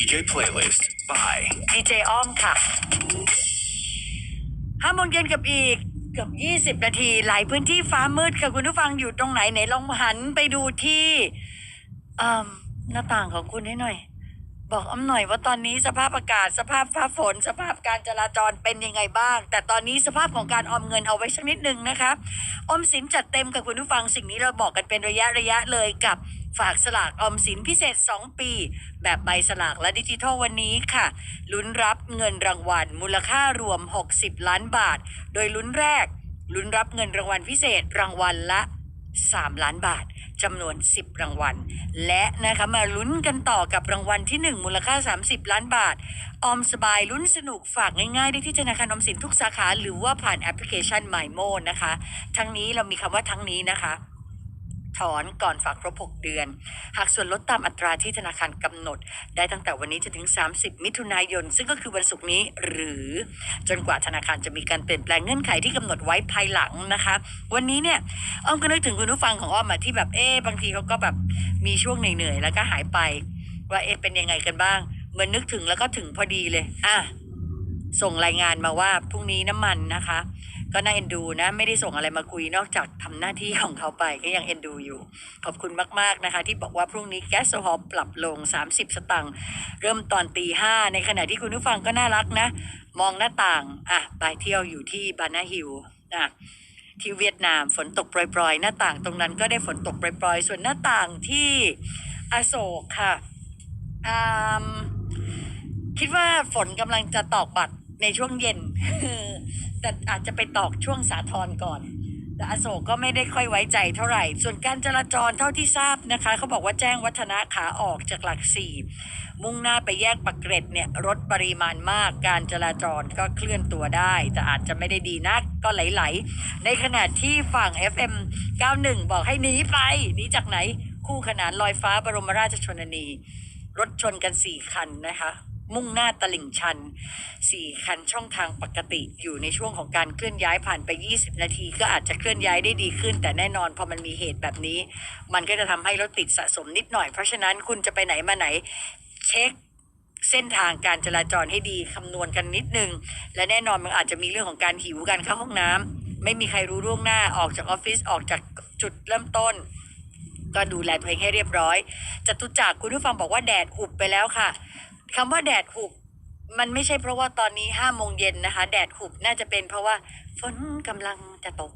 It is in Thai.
DJ playlist by ดีเจอ้อมค่ะห้าโมงเย็นกับอีกเกือบยี่สิบนาที หลายพื้นที่ฟ้ามืดค่ะคุณผู้ฟังอยู่ตรงไหนไหนลองหันไปดูที่หน้าต่างของคุณให้หน่อย บอกอ้อมหน่อยว่าตอนนี้สภาพอากาศสภาพฟ้าฝน สภาพการจราจรเป็นยังไงบ้าง แต่ตอนนี้สภาพของการออมเงินเอาไว้สักนิดหนึ่งนะคะออมสินจัดเต็มกับคุณผู้ฟังสิ่งนี้เราบอกกันเป็นระยะระยะเลยกับ ฝากสลากออมสินพิเศษ 2 ปี แบบใบสลากและดิจิทัลวันนี้ค่ะ ลุ้นรับเงินรางวัลมูลค่ารวม 60 ล้านบาท โดยลุ้นแรก ลุ้นรับเงินรางวัลพิเศษรางวัลละ 3 ล้านบาทจำนวน 10 รางวัล และนะคะมาลุ้นกันต่อกับรางวัลที่ 1 มูลค่า 30 ล้านบาท ออมสบายลุ้นสนุกฝากง่ายๆ ได้ที่ธนาคารออมสินทุกสาขา หรือว่าผ่านแอปพลิเคชัน m y m o นะคะ ทั้งนี้เรามีคำว่าทั้งนี้นะคะ ถอนก่อนฝากครบ 6 เดือน หากส่วนลดตามอัตราที่ธนาคารกำหนด ได้ตั้งแต่วันนี้จนถึง 30 มิถุนายน ซึ่งก็คือวันศุกร์นี้หรือ จนกว่าธนาคารจะมีการเปลี่ยนแปลงเงื่อนไขที่กำหนดไว้ภายหลังนะคะ วันนี้เนี่ยอ้อมก็นึกถึงคุณผู้ฟังของอ้อมอะที่แบบเอ๊บางทีเขาก็แบบมีช่วงเหนื่อยๆแล้วก็หายไป ว่าเอ๊เป็นยังไงกันบ้างเหมือนนึกถึงแล้วก็ถึงพอดีเลยอะส่งรายงานมาว่าพรุ่งนี้น้ำมันนะคะ ก็น่าเอ็นดูนะ ไม่ได้ส่งอะไรมาคุยนอกจากทำหน้าที่ของเขาไปก็ยังเอ็นดูอยู่ ขอบคุณมาก ๆ นะคะ ที่บอกว่าพรุ่งนี้แก๊สโซฮอลปรับลง 30 สตังค์เริ่มตอนตีห้าในขณะที่คุณผู้ฟังก็น่ารักนะ มองหน้าต่าง อะไปเที่ยวอยู่ที่บานาฮิลอะที่เวียดนามฝนตกโปรยๆ หน้าต่างตรงนั้นก็ได้ฝนตกโปรยๆ ส่วนหน้าต่างที่อโศกค่ะคิดว่าฝนกำลังจะตอกบัตร ในช่วงเย็น แต่อาจจะไปตอกช่วงสาทรก่อน แต่อโศกก็ไม่ได้ค่อยไว้ใจเท่าไหร่ ส่วนการจราจรเท่าที่ทราบนะคะ เขาบอกว่าแจ้งวัฒนะขาออกจากหลักสี่มุ่งหน้าไปแยกปักเกร็ดเนี่ยรถปริมาณมาก การจราจรก็เคลื่อนตัวได้ แต่อาจจะไม่ได้ดีนักก็ไหลๆ ในขณะที่ฝั่ง FM 91 บอกให้หนีไปหนีจากไหน คู่ขนานลอยฟ้าบรมราชชนนี รถชนกันสี่คันนะคะ มุ่งหน้าตลิ่งชันสี่คันช่องทางปกติอยู่ในช่วงของการเคลื่อนย้ายผ่านไป 20 นาที ก็อาจจะเคลื่อนย้ายได้ดีขึ้น แต่แน่นอนพอมันมีเหตุแบบนี้ มันก็จะทำให้รถติดสะสมนิดหน่อย เพราะฉะนั้นคุณจะไปไหนมาไหนเช็คเส้นทางการจราจรให้ดีคำนวณกันนิดนึง และแน่นอนมันอาจจะมีเรื่องของการหิวการเข้าห้องน้ำไม่มีใครรู้ล่วงหน้าออกจากออฟฟิศออกจากจุดเริ่มต้น ก็ดูแลตัวเองให้เรียบร้อยจตุจักรคุณผู้ฟังบอกว่าแดดหุบไปแล้วค่ะ คำว่าแดดหุบ มันไม่ใช่เพราะว่าตอนนี้ห้าโมงเย็นนะคะ แดดหุบน่าจะเป็นเพราะว่าฝนกำลังจะตก